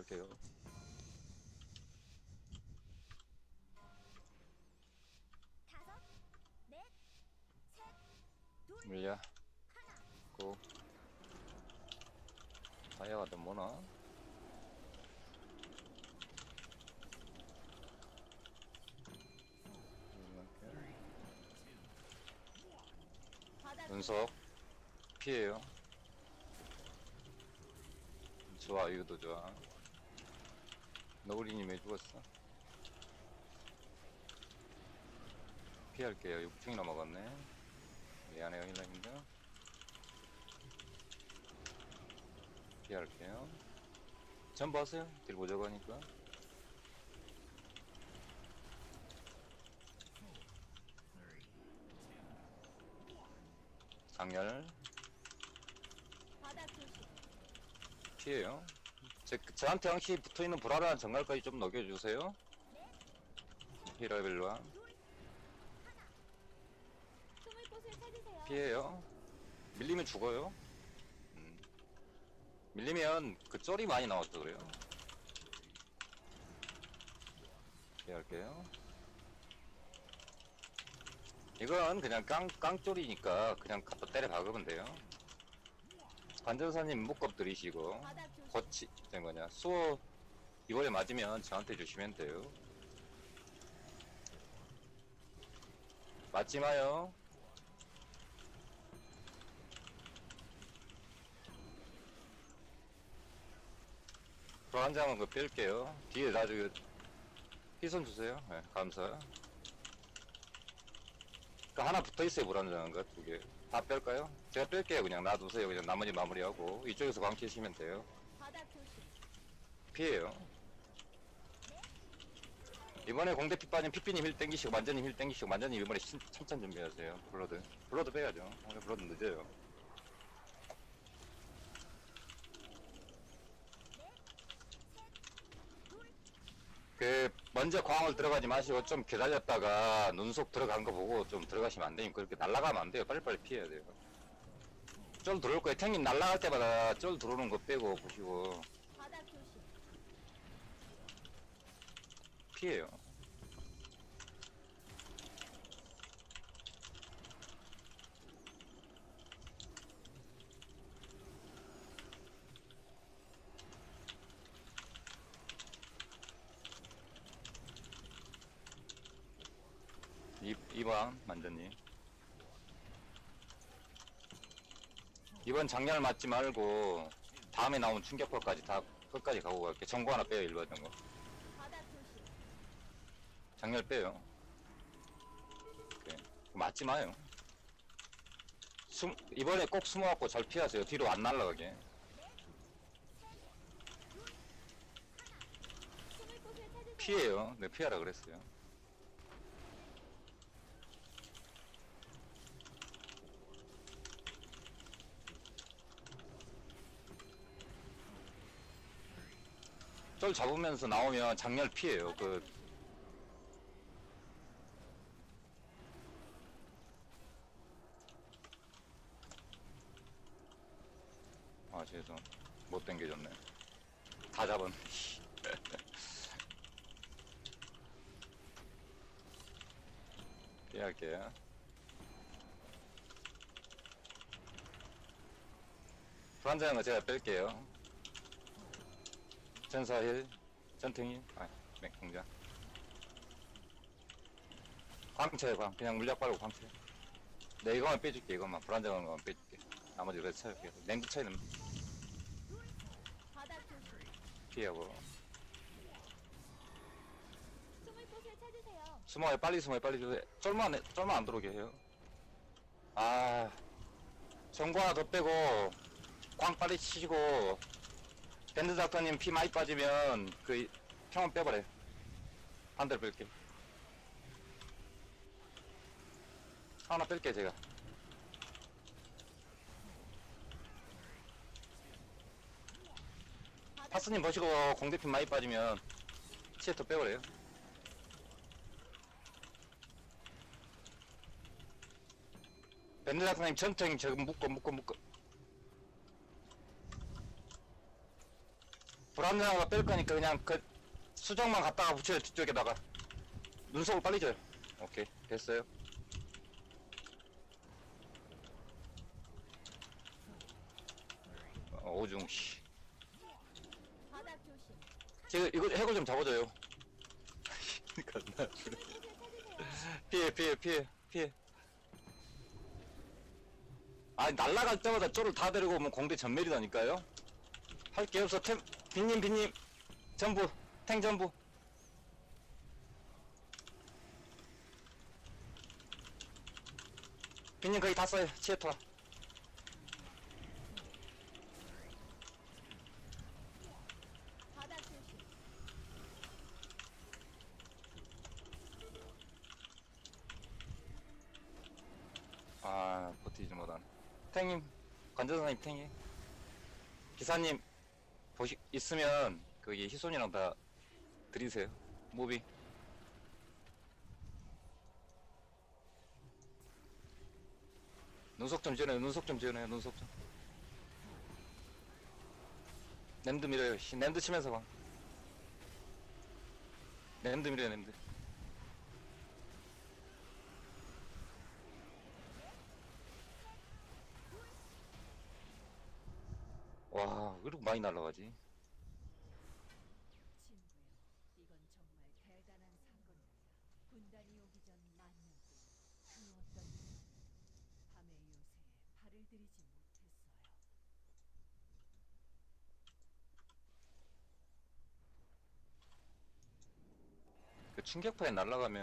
갈게요. 다섯, 넷, 셋, 둘, 밀려. 하나. 고. 다이아가 좀 뭐나? 바닥 연속 피해요. 좋아, 이것도 좋아. 너구리님 왜 죽었어? 피할게요. 6충이나 먹었네. 미안해요, 힐러님들. 피할게요. 전부 하세요. 딜 보자고 하니까. 장렬. 바닥 조심. 피해요. 제, 저한테 항시 붙어있는 불안한 정갈까지 좀 녹여주세요. 찾으세요. 피해요. 밀리면 죽어요. 음. 밀리면 그 쫄이 많이 나왔어 그래요. 피할게요. 이건 그냥 깡, 깡쫄이니까 그냥 갖다 때려 박으면 돼요. 관전사님 묶업 조심. 거치 된 거냐? 수호 이번에 맞으면 저한테 주시면 돼요. 맞지 마요. 불한 장은 그 뺄게요. 뒤에 나중에 희선 주세요. 네, 감사. 그 하나 붙어있어요 불안장은 거두개 다 뺄까요? 제가 뺄게요 그냥 놔두세요 그냥 나머지 마무리하고 이쪽에서 광치시면 돼요. 피해요. 이번에 공대 피 빠진 피피님 힐 땡기시고 만전님 힐 땡기시고 만전님 이번에 신, 참찬 준비하세요. 블러드. 블러드 빼야죠. 오늘 블러드 늦어요. 그 먼저 광을 들어가지 마시고 좀 기다렸다가 눈속 들어간 거 보고 좀 들어가시면 안 돼요. 그렇게 날아가면 안 돼요. 빨리빨리 피해야 돼요. 쫄 들어올 거예요. 탱님 날아갈 때마다 쫄 들어오는 거 빼고 보시고 바닥 조심. 피해요. 이, 2번, 만전님. 2번 장렬 맞지 말고, 다음에 나온 충격파까지 다 끝까지 가고 갈게. 정보 하나 빼요, 1번 정보. 바닥 조심. 장렬 빼요. 오케이. 맞지 마요. 숨, 이번에 꼭 숨어갖고 잘 피하세요. 뒤로 안 찾으세요. 피해요. 네, 피하라 그랬어요. 쫄 잡으면서 나오면 장렬 피해요. 그, 아, 죄송. 못 당겨졌네. 다 잡은. 피할게요. 불안정한 거 제가 뺄게요. 전사힐, 전탱이, 아, 맥공장. 광채, 광. 그냥 물약 빨고 광채. 네, 이거만 빼줄게, 이것만. 불안정한 거만 빼줄게. 나머지 그래 차일게요. 냉구 차이는 바닥 조심. 피하고. 숨을 곳을 찾으세요. 숨어요, 빨리 숨어요, 빨리 주세요. 쫄만, 해- 쫄만 안 들어오게 해요. 아, 정보 하나 더 빼고, 광 빨리 치시고, 밴드 작가님 피 많이 빠지면, 그, 평원 빼버려요. 반대로 뺄게. 하나 뺄게, 제가. 파스님 보시고, 공대피 많이 빠지면, 치에터 빼버려요. 밴드 작가님 전탱 저거 묶어, 묶어, 묶어. 불안정한 거뺄 거니까 그냥 그 수정만 갖다가 붙여요 뒤쪽에다가. 눈썹을 빨리 줘요. 오케이 됐어요. 어, 오중 씨. 지금 이거 해골 좀 잡아줘요. 피해 피해 피해 피해. 아니 날라갈 때마다 쪼를 다 데리고 오면 공대 전멸이다니까요. 할 게 없어 템 빈님 빈님. 전부 탱 전부. 빈님 거기 다 써요 치에토라. 아 버티지 못하네. 탱님 관전사님 탱이 기사님 보시 있으면 거기 희손이랑 다 드리세요. 무비. 눈속 좀 지어내요. 눈속 좀 지어내요. 눈속 좀. 램드 밀어요. 씨, 램드 치면서 봐. 램드 밀어요 램드 이렇게 많이 날라가지? 친구요, 이건 정말 대단한 사건이야. 군단이 오기 전 만년 그 어떤 밤의 요새에 발을 들이지 못했어요. 그 충격파에 날아가면